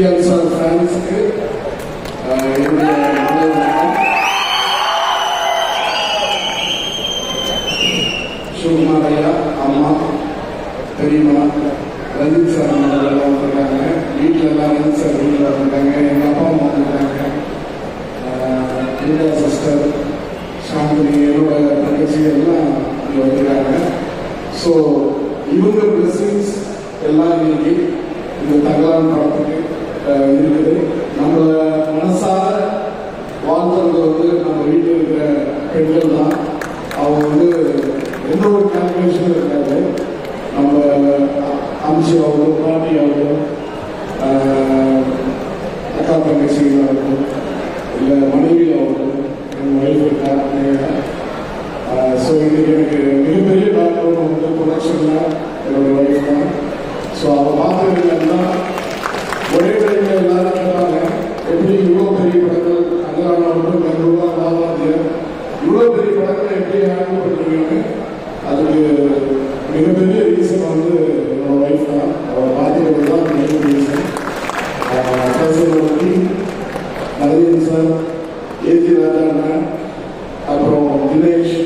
GL sir ஃபேன்ஸுக்கு என்னுடைய சிவகுமார் ஐயா அம்மா பெரியம்மா ரஞ்சித் சார் எல்லாம் வந்திருக்காங்க வீட்டில் எல்லாம் ரஞ்சித் சார் வீட்டில் வந்திருக்காங்க எங்கள் அப்பா அம்மா வந்திருக்காங்க இந்தியா சிஸ்டர் சாந்தினி என்னோட தங்கச்சி எல்லாம் இங்கே வந்திருக்காங்க ஸோ இவங்க பிளஸிங்ஸ் எல்லாம் இன்னைக்கு இந்த தகவல் படத்துக்கு இருக்குது நம்ம மனசார வாழ்த்துறது வந்து நம்ம வீட்டில் இருக்கிற பெண்கள் தான். அவங்க வந்து எந்த ஒரு கால்குலேஷனும் இருக்காது. நம்ம அம்சி ஆகட்டும் பாட்டி ஆகட்டும் ஆஹ், அக்கா தங்கச்சிகளாகட்டும் இல்லை மனைவி ஆகட்டும் என் ஒய்ஃப் ஸோ இன்னைக்கு எனக்கு மிகப்பெரிய பேக்ரவுண்ட் வந்து ப்ரொடக்ஷனில் என்னோட ஒய்ஃப் தான். ஸோ அவள் பார்த்துருக்கீங்கன்னா ஒரே டைமில் எல்லாரும் கேட்பாங்க எப்படி இவ்வளோ பெரிய படங்கள் அங்கரானாலும் மெதுவா வாவாதியர் இவ்வளோ பெரிய படங்களை எப்படி ஹேண்டில் பண்ணுறீங்கன்னு அதுக்கு மிகப்பெரிய ரீசன் வந்து என்னோட ஒய்ஃப் தான் அவள் பார்த்துக்கிறது தான் மெயின் ரீசன் என்னோட team Narendran sir AG Raja அப்புறம் தினேஷ்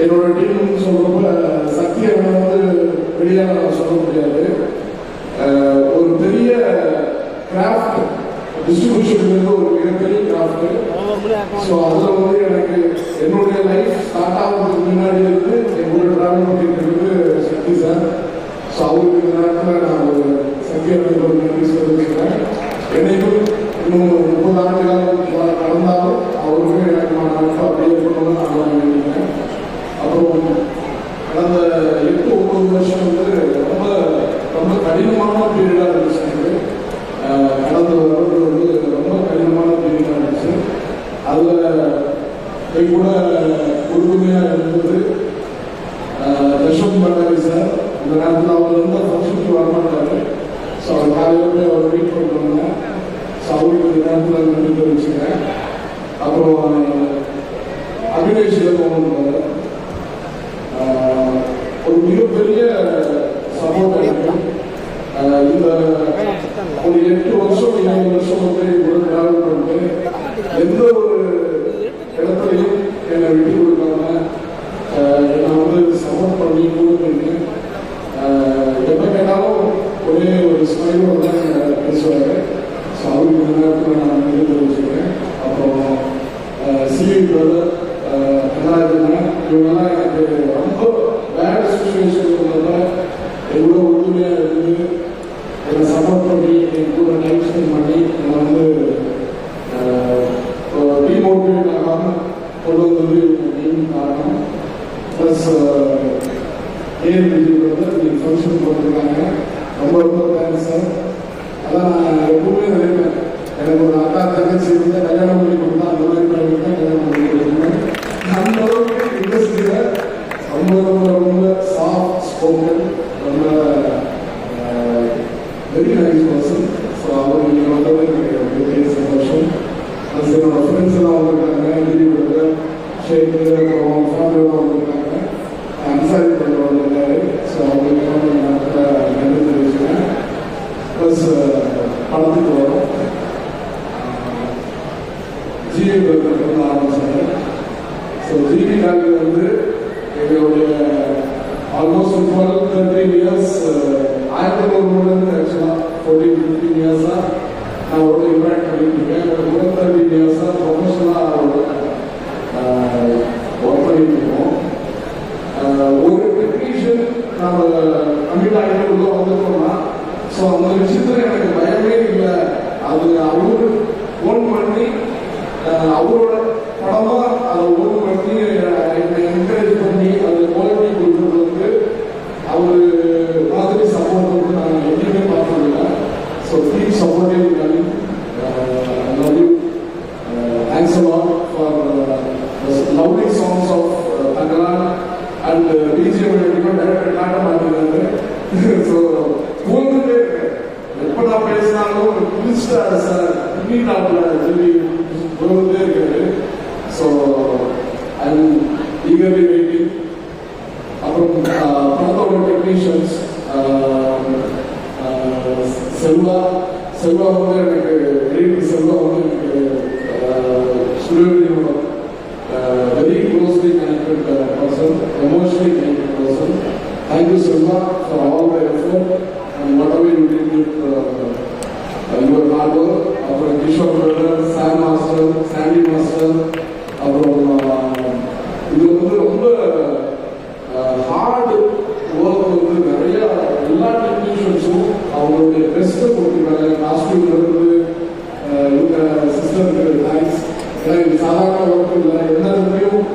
என்னோட டீம் சொல்றப்ப சக்தி வந்து வெளியாக சொல்ல முடியாது ஆஹ், ஒரு பெரிய கிராஃப்ட் டிஸ்ட்ரிபியூஷன் ஒரு மிகப்பெரிய ஸோ அதில் வந்து எனக்கு என்னுடைய லைஃப் ஸ்டார்ட் ஆகிறதுக்கு முன்னாடி இருந்து ட்ராவல் பண்ணிட்டு இருக்குது சக்தி சார் ஸோ அவருக்கு இந்த நேரத்தில் நான் ஒரு சக்தி ஒரு நன்றி சொல்லியிருக்கிறேன் என்னைக்கும் இன்னும் முப்பது ஆண்டுகள் காலம் வ- கடந்தாலும் அவருக்கும் எனக்கு நான் அப்படியே நான் நினைக்கிறேன் அப்புறம் கடந்த எட்டு ஒன்பது வருஷம் வந்து ரொம்ப ரொம்ப கடினமான பீரியடாக இருந்துச்சு எனக்கு அஹ் கடந்த வருடம் வந்து ரொம்ப கடினமான பீரியடாக இருந்துச்சு அதில் என் கூட உறுதுணையாக இருந்தது அஹ் தர்ஷன் பண்டாரி சார் இந்த நேரத்தில் அவர் எந்த ஃபங்க்ஷனுக்கு வரமாட்டாரு ஸோ அவர் காலையில் போய் அவர் வெயிட் பண்ணுறாங்க ஸோ அவருக்கு நேரத்தில் நன்றி தெரிவிச்சுக்கிறேன் அப்புறம் அபிநேஷ் போகணும் ஒரு மிகப்பெரிய சப்போர்ட் எனக்கு இந்த ஒரு எட்டு வருஷம் ஏழு வருஷம் வந்து கூட டிராவல் பண்ணிட்டு எந்த ஒரு இடத்துலையும் என்னை விட்டு கொடுக்காம என்னை வந்து சப்போர்ட் பண்ணி கொடுத்துருக்கு பண்ணி எப்ப கேட்டாலும் ஒரே ஒரு ஸ்மைலோட தான் என்னை ஸோ அவருக்கு நான் நன்றி தெரிவிச்சுக்கிறேன் அப்புறம் சிவி பிரதர் கனராஜன் இவங்கெல்லாம் எனக்கு ரொம்ப பேட் சுச்சுவேஷன் இருந்தப்ப எவ்வளோ உறுதுணையாக இருந்து என்னை சப்போர்ட் பண்ணி என் கூட டைம் ஸ்பெண்ட் பண்ணி என்னை வந்து டிமோட்டிவேட் ஆகாமல் கொண்டு வந்தது மெயின் காரணம். ப்ளஸ் ஏன் விஜய் பிரதர் ஃபங்க்ஷன் போட்டிருக்காங்க. ரொம்ப ரொம்ப தேங்க்ஸ் சார் அதான் நான் எப்பவுமே நினைப்பேன் எனக்கு ஒரு அக்கா தங்கச்சி இருந்தால் கல்யாணம் பண்ணி கொடுத்தா அந்த மாதிரி பையன் தான் கல்யாணம் பண்ணி கொடுத்தேன் அந்த அளவுக்கு இண்டஸ்ட்ரியில் ரொம்ப ரொம்ப ரொம்ப சாஃப்ட் ஸ்போக்கன் ரொம்ப வெரி நைஸ் பர்சன் ஸோ அவர் நீங்கள் வந்தது எனக்கு பெரிய சந்தோஷம். அது என்னோட ஃப்ரெண்ட்ஸ் எல்லாம் வந்திருக்காங்க திடீர் brother Aleluya. And whatever with uh, your hard work. அப்புறம் Kishore brother Sam master Sandy master அப்புறம் uh, இது வந்து ரொம்ப ஹார்டு ஒர்க் வந்து நிறைய எல்லா டெக்னீஷியன்ஸும் அவங்களுடைய பெஸ்ட்டை கொடுத்துருக்காங்க காஸ்டியூம்ல இருந்து இவங்க சிஸ்டருக்கு தேங்க்ஸ் ஏன்னா இது சாதாரண ஒர்க் இல்லை எல்லாருக்கும்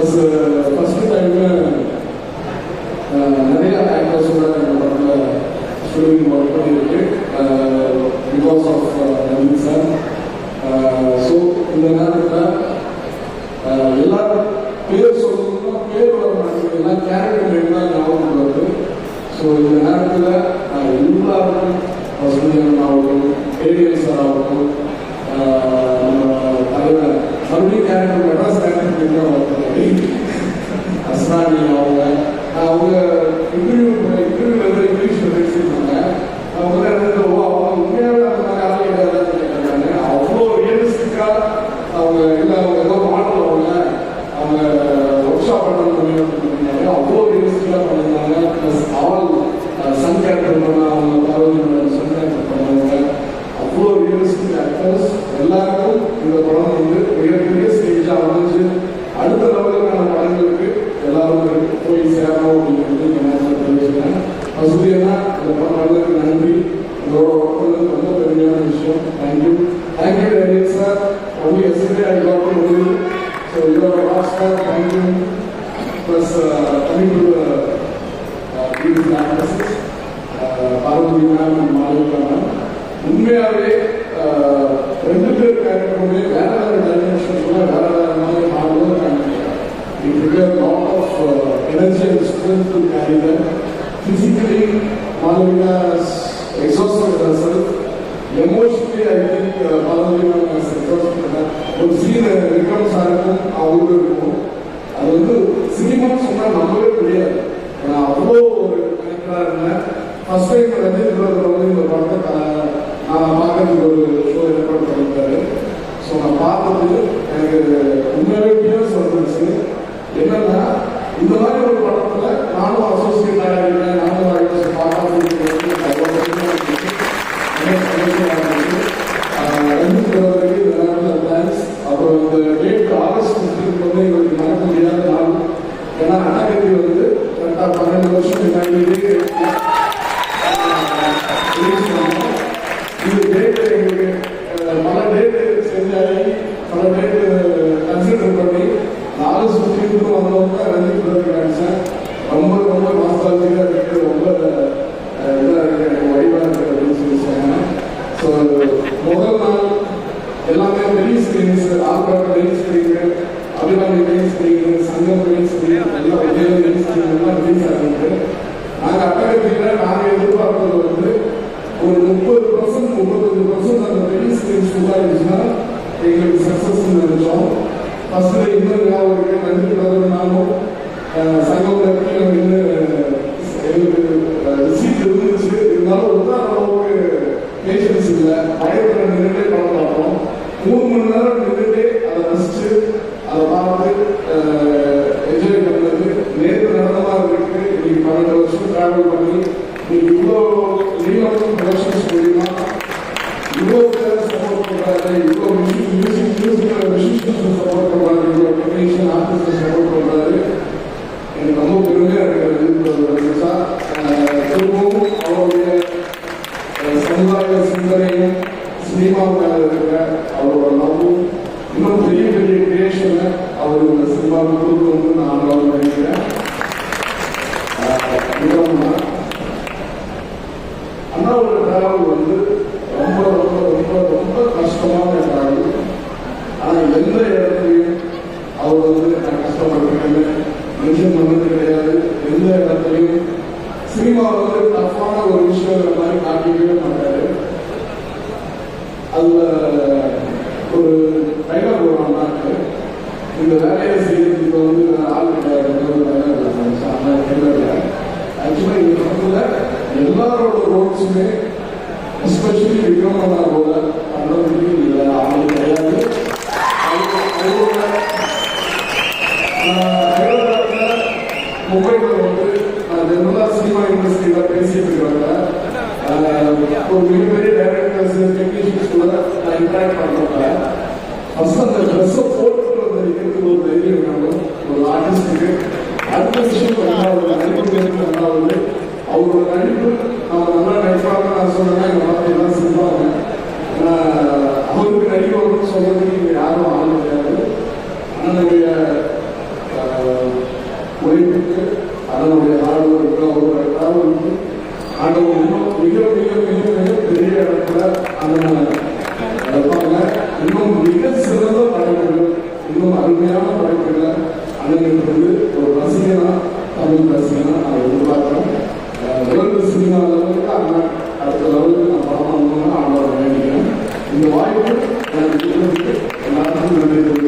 ஆக்டர்ஸ் ஃபர்ஸ்ட் டைமு நிறைய ஆக்டர்ஸோட uh, uh, uh, இந்த படத்தில் ஷூட்டிங் ஒர்க் பண்ணியிருக்கு because of Naveen sir so இந்த நேரத்தில் எல்லாரும் பேர் சொல்லணும்னா பேர் வர மாட்டேங்குது. எல்லாம் கேரக்டர் நேம் ஞாபகம் வருது ஸோ இந்த நேரத்தில் எல்லாருக்கும் வசதியான ஆகட்டும் ஏடிஎல் சார் ஆகட்டும் நம்ம தலைவர் மறுபடியும் கேரக்டர் மெட்ராஸ் கேரக்டர் தான் அஸ்ரானி அவங்க அவங்க இன்டர்வியூ இன்டர்வியூ வந்து இங்கிலீஷில் பேசியிருந்தாங்க அவங்க வந்து எனக்கு ஓ அவங்க உண்மையாகவே அந்த மாதிரி ஆள் கிடையாதுன்னு கேட்டாங்க அவ்வளோ ரியலிஸ்டிக்காக அவங்க இல்லை அவங்க ஏதோ மாடல் அவங்க அவங்க ஒர்க் ஷாப் பண்ணணும் அவ்வளோ ரியலிஸ்டிக்காக பண்ணியிருந்தாங்க ப்ளஸ் ஆல் சன் கேரக்டர் பண்ண அவங்க பார்வதி சன் கேரக்டர் பண்ணவங்க அவ்வளோ ரியலிஸ்டிக் ஆக்டர்ஸ் எல்லாருக்கும் இந்த படம் வந்து மிகப்பெரிய ஸ்டேஜாக அமைஞ்சு அடுத்த லெவலுக்கான படங்களுக்கு எல்லாரும் போய் சேரணும் அப்படிங்கிறது இந்த நேரத்தில் தெரிவிச்சுக்கிறேன் வசதினா இந்த படம் வந்ததுக்கு நன்றி உங்களோட ஒர்க் பண்ணது ரொம்ப பெருமையான விஷயம் thank you thank you Daniel sir only yesterday I got to know you so your last star thank you plus coming to the beautiful actresses, Parvathy ma'am and Madhavika ma'am உண்மையாகவே ரெண்டு பேர் கேரக்டருமே வேற வேற டைமென்ஷன்ஸ்ல வேற வேற மாதிரி மாறுவது நான் நினைக்கிறேன் it require lot of energy and strength to carry that physically Madhavika exhausted herself emotionally I think Madhavika exhausted ஒரு சீன் ரெக்கார்ட்ஸ் ஆகும் அவங்களும் இருக்கும் அது வந்து சினிமான்னு சொன்னா நம்மளே தெரியாது நான் அவ்வளோ ஒரு கனெக்டாக இருந்தேன். ஃபர்ஸ்ட் டைம் ரஜினி வந்து இந்த படத்தை நான் பார்க்கறதுக்கு ஒரு ஷோ ஏற்பாடு பண்ணியிருக்காரு. ஸோ நான் பார்த்தது எனக்கு உண்மையாகவே பியர்ஸ் என்னன்னா இந்த மாதிரி வந்தவங்க நினைச்சேன் ரொம்ப ரொம்ப நாஸ்டாலஜிக்காக இருக்கு ரொம்ப இதாக இருக்கு எனக்கு வடிவாக இருக்கு அப்படின்னு சொல்லி சொன்னாங்க ஸோ முதல் நாள் எல்லாமே பெரிய ஸ்க்ரீன்ஸ் ஆல்பர்ட் பெரிய ஸ்க்ரீனு அபிராமி பெரிய ஸ்க்ரீனு சங்கம் பெரிய ஸ்க்ரீன் எல்லாம் விஜய் பெரிய ஸ்க்ரீன் எல்லாம் ரிலீஸ் ஆகிருக்கு நாங்கள் அட்டகத்தில் நாங்கள் வந்து ஒரு முப்பது பர்சன்ட் முப்பத்தஞ்சு பர்சன்ட் அந்த பெரிய ஸ்க்ரீன் ஃபுல்லாக இருந்துச்சுன்னா எங்களுக்கு சக்ஸஸ் நினைச்சோம் ஃபஸ்ட்டு இன்னும் ஞாபகம் இருக்கு நன்றி பிரதமனாலும் சங்கம் நின்று இன்னும் இருந்துச்சு இருந்தாலும் உட்கார அளவுக்கு பேஷன்ஸ் இல்லை பயத்தில் நின்றுட்டே படம் பார்த்தோம் மூணு மணி நேரம் நின்றுட்டே அதை ரசிச்சு அதை பார்த்து என்ஜாய் பண்ணுறது நேற்று நடந்தமா இருக்கு இன்னைக்கு பன்னெண்டு வருஷம் டிராவல் பண்ணி இன்னைக்கு இவ்வளோ லீவ் ப்ரொடக்ஷன்ஸ் மூலியமா இவ்வளோ பேர் சப்போர்ட் இவ்வளோ மியூசிக் மியூசிக் மியூசிக் சப்போர்ட் இவ்வளோ டெக்னீஷியன் ஆர்டிஸ்ட் சப்போர்ட் திரும்பவும் அவருடைய சமுதாய சிந்தனையும் சினிமாவில் இருக்கிற அவர் பண்றதுக்கு இல்ல ஆள் கிடையாது அது- அதோட, ஆஹ், ஹைதராபாத்ல, மும்பைல வந்து நான் ஜெனரலா சினிமா இண்டஸ்ட்ரியில பேசிட்டு இருக்கிறேன் ஒரு மிகப்பெரிய டைரக்டர்ஸ் டெக்னீஷியன்ஸ் கூட நான் இன்டராக்ட் பண்றப்ப ஃபர்ஸ்ட் அந்த ட்ரெஸ்ஸை போட்டுட்டு வந்து இருக்கிறதுக்கு ஒரு தைரியம் வேணும் ஒரு ஆர்டிஸ்டுக்கு அடுத்த விஷயம் ரெண்டாவது நடிப்பு ரெண்டாவது அவரோட நடிப்பு நம்ம நல்லா நடிப்பாங்க நான் சொன்னேன் எங்க பார்த்து எல்லாம் சொல்லுவாங்க அவருக்கு நடிக்க சொல்றதுக்கு யாரும் ஆள் கிடையாது அண்ணனுடைய உழைப்புக்கு அதனுடைய ஹார்ட் ஒர்க்கு அவரோட டிராவலுக்கு இன்னும் மிக மிக மிக மிக பெரிய இடத்துல அண்ணனை இன்னும் மிக சிறந்த இன்னும் அருமையான படைப்புகளை அண்ணனுக்கு வந்து ஒரு ரசிகனா தமிழ் ரசிகனா நான் எதிர்பார்க்கிறேன் அஹ் வேர்ல்டு சினிமா லெவலுக்கு அண்ணன் அடுத்த லெவலுக்கு நான் படம் பண்ணணும்னு ஆண்டவரை வேண்டிக்கிறேன். இந்த வாய்ப்பு எனக்கு கொடுத்ததுக்கு எல்லாருக்கும் நன்றி தெரிவிக்கிறேன் நன்றி